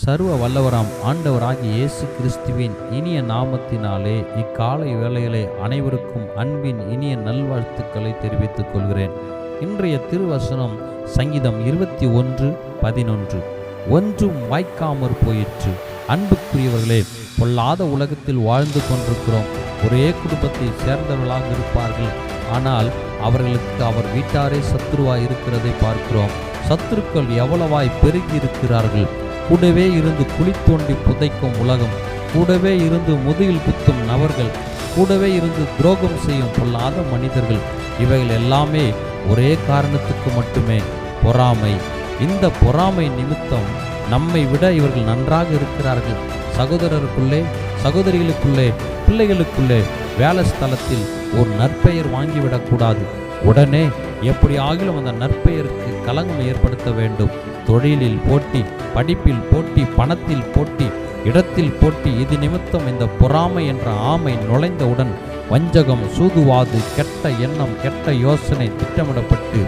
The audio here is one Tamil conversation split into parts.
சர்வ வல்லவராம் ஆண்டவராகிய இயேசு கிறிஸ்துவின் இனிய நாமத்தினாலே இக்காலை வேளையிலே அனைவருக்கும் அன்பின் இனிய நல்வாழ்த்துக்களை தெரிவித்துக் கொள்கிறேன். இன்றைய திருவசனம் சங்கீதம் இருபத்தி ஒன்று பதினொன்று. ஒன்றும் வாய்க்காமற் போயிற்று. அன்புக்குரியவர்களே பொல்லாத உலகத்தில் வாழ்ந்து கொண்டிருக்கிறோம். ஒரே குடும்பத்தை சேர்ந்தவர்களாக இருப்பார்கள். ஆனால் அவர்களுக்கு அவர் வீட்டாரே சத்துருவாய் இருக்கிறதை பார்க்கிறோம். சத்துருக்கள் எவ்வளவாய் பெருகி இருக்கிறார்கள் கூடவே இருந்து குழி தோண்டி புதைக்கும் உலகம் கூடவே இருந்து முதுகில் குத்தும் நபர்கள் கூடவே இருந்து துரோகம் செய்யும் பொல்லாத மனிதர்கள் இவைகள் எல்லாமே ஒரே காரணத்துக்கு மட்டுமே பொறாமை. இந்த பொறாமை நிமித்தம் நம்மை விட இவர்கள் நன்றாக இருக்கிறார்கள். சகோதரருக்குள்ளே சகோதரிகளுக்குள்ளே பிள்ளைகளுக்குள்ளே வேலை ஸ்தலத்தில் ஒரு நற்பெயர் வாங்கிவிடக்கூடாது. உடனே எப்படி ஆகிலும் அந்த நற்பெயருக்கு களங்கம் ஏற்படுத்த வேண்டும். தொழிலில் போட்டி படிப்பில் போட்டி பணத்தில் போட்டி இடத்தில் போட்டி இது நிமித்தம் இந்த பொறாமை என்ற ஆமை நுழைந்தவுடன் வஞ்சகம் சூதுவாது கெட்ட எண்ணம் கெட்ட யோசனை திட்டமிடப்பட்டு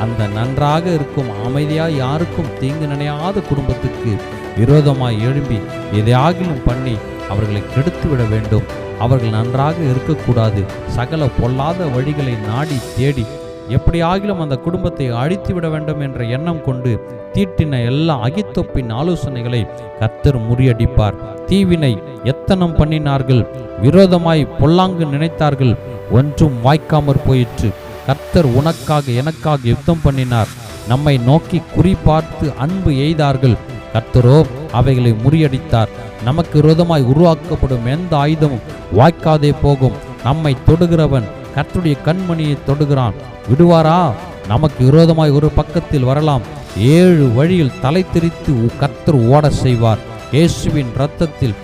அந்த நன்றாக இருக்கும் அமைதியாக யாருக்கும் தீங்கு நினையாத குடும்பத்துக்கு விரோதமாய் எழும்பி எதையாகிலும் பண்ணி அவர்களை கெடுத்து விட வேண்டும். அவர்கள் நன்றாக இருக்கக்கூடாது. சகல பொல்லாத வழிகளை நாடி தேடி எப்படி ஆகிலும் அந்த குடும்பத்தை அழித்து விட வேண்டும் என்ற எண்ணம் கொண்டு தீட்டின எல்லா அகித்தொப்பின் ஆலோசனைகளை கத்தர் முறியடிப்பார். தீவினை எத்தனம் பண்ணினார்கள்? விரோதமாய் பொல்லாங்கு நினைத்தார்கள்? ஒன்றும் வாய்க்காமற் போயிற்று. கர்த்தர் உனக்காக எனக்காக யுத்தம் பண்ணினார். நம்மை நோக்கி குறி பார்த்து அன்பு எய்தார்கள். கர்த்தரோ அவைகளை முறியடித்தார். நமக்கு விரோதமாய் உருவாக்கப்படும் எந்த ஆயுதமும் வாய்க்காதே போகும். நம்மை தொடுகிறவன் கர்த்தருடைய கண்மணியை தொடுகிறான். விடுவாரா? நமக்கு விரோதமாய் ஒரு பக்கத்தில் வரலாம். ஏழு வழியில் தலை திரித்து கர்த்தர் ஓட செய்வார். இயேசுவின் இரத்தத்தில்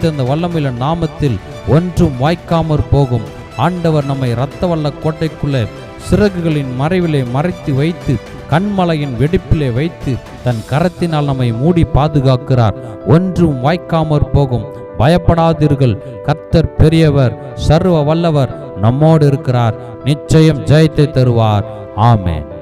தந்த வல்லமில்ல நாமத்தில் ஒன்றும் வாய்க்காமற் போகும். ஆண்டவர் நம்மை இரத்த வல்ல கோட்டைக்குள்ளே சிறகுகளின் மறைவிலே மறைத்து வைத்து கண்மலையின் வெடிப்பிலே வைத்து தன் கரத்தினால் நம்மை மூடி பாதுகாக்கிறார். ஒன்றும் வாய்க்காமற் போகும். பயப்படாதீர்கள். கர்த்தர் பெரியவர் சர்வ வல்லவர் நம்மோடு இருக்கிறார். நிச்சயம் ஜெயத்தை தருவார். ஆமேன்.